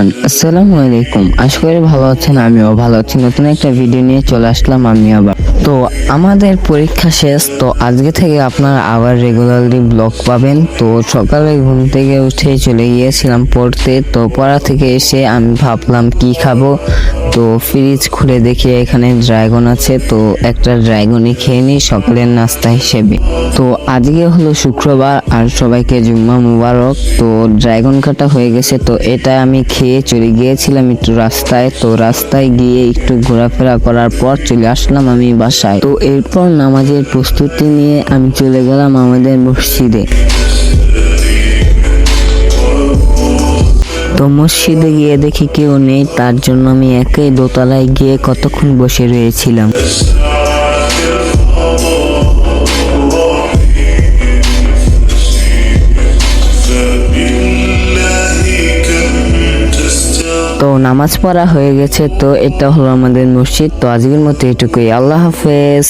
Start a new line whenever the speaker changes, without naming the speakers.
আসসালামু আলাইকুম। আশা করি ভালো আছেন, আমিও ভালো আছি। নতুন একটা ভিডিও নিয়ে চলে আসলাম আমি আবার। তো আমাদের পরীক্ষা শেষ, তো আজকে থেকে আপনারা আবার রেগুলারলি ব্লগ পাবেন। তো সকালে ঘুম থেকে উঠে চলে গিয়েছিলাম পড়তে, তো পড়া থেকে এসে আমি ভাবলাম কি খাব? তো ফ্রিজ খুলে দেখি এখানে ড্রাগন আছে, তো একটা ড্রাগনই খেয়ে নিই সকালের নাস্তা হিসেবে। তো আজকে হলো শুক্রবার আর সবাইকে জুম্মা মুবারক। তো ড্রাগন কাটা হয়ে গেছে, তো এটা আমি খেয়ে চলে গিয়েছিলাম একটু রাস্তায়। তো রাস্তায় গিয়ে একটু ঘোরাফেরা করার পর চলে আসলাম আমি বাসায়। তো এরপর নামাজের প্রস্তুতি নিয়ে আমি চলে গেলাম আমাদের মসজিদে। মসজিদে গিয়ে দেখি কেউ নেই, তার জন্য আমি একাই দোতলায় গিয়ে কতক্ষণ বসে রয়েছিলাম। তো নামাজ পড়া হয়ে গেছে, তো এটা হলো আমাদের মসজিদ। তো আজকের মতো এটুকুই। আল্লাহ হাফেজ।